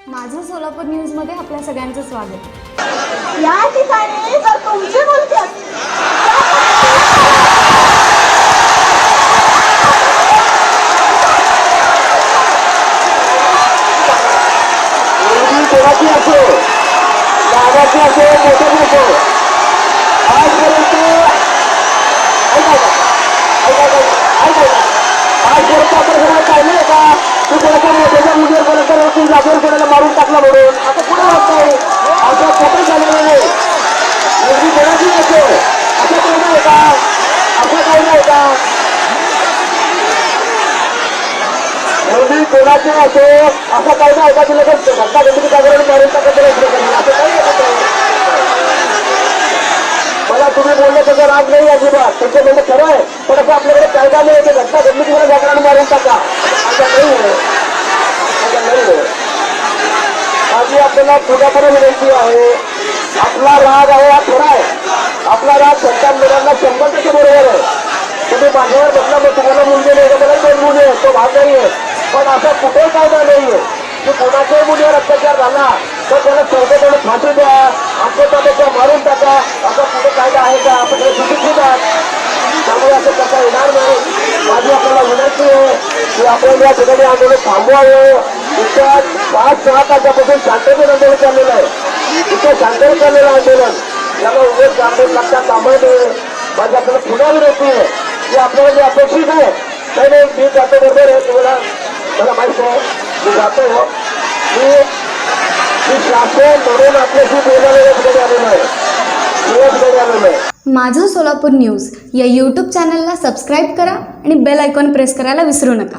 सोलापूर न्यूजमध्ये आपल्या सगळ्यांचं स्वागत. या ठिकाणी जर तुमची मुलगी कोणाची असो दादाची असो मोठ्याची असो आजपर्यंत ऐका का? ऐका का? ऐका का? आजपर्यंत आपण सगळं पाहिलंय का तू कोणाच्या मोठ्याच्या मुलीवर कोणाच्या वरती जागेवर कोणाला मारून टाकला म्हणून आता कुठे वाटतंय असं कुठे झालेलं नाही मुलगी कोणाची असो असं काही नाही का असं काही नाही का मुलगी कोणाची असो असा काही नाही का तिला कसं घटना गणपती जागरण मारून टाकत असं काही मला तुम्ही बोलले त्याचा राग नाही अजिबात. तुमचं म्हणणं खरं आहे. पण असं आपल्याकडे कायदा नाही ते घटना घडली तुम्हाला व्याकरण मारून टाका असं नाही आहे. असं नाही आहे. माझी आपल्याला पुण्याकडे विनंती आहे. आपला राग आहे हा खरा आहे. आपला राग सरकार मुलांना शंभर टक्के बरोबर आहे. तुम्ही माझ्यावर बसला मग तुम्हाला मुलगी नाही मला दोन मुली आहेत. तो भाग नाही आहे. पण असं कुठे कायदा नाही की कोणाच्याही मुलीवर अत्याचार झाला तर त्याला चौकटोने फाशी द्या आमच्या ताब्याच्या मारून टाका. असा कुठे कायदा आहे का? आपण हे सुशिक्षित त्यामुळे असं करता येणार नाही. माझी आपल्याला विनंती आहे की आपण या ठिकाणी आंदोलन थांबवावं. इथं पाच सहा तासापासून शांततेत आंदोलन चाललेलं आहे. इथं शांततेत चाललेलं आंदोलन. याला उभेच आंदोलन लागतात कामं नये. माझी आपल्याला पुन्हा विनंती आहे की आपल्याला जे अपेक्षित आहे नाही नाही मी त्याच्याबरोबर बरोबर आहे तुम्हाला मला माहीत आहे. मी जातो. मी मी शासन म्हणून आपल्याशी बोलायला या आलेलो आहे मी आलेलो आहे माझं सोलापूर न्यूज या यूट्यूब चॅनलला सबस्क्राईब करा आणि बेल आयकॉन प्रेस करायला विसरू नका.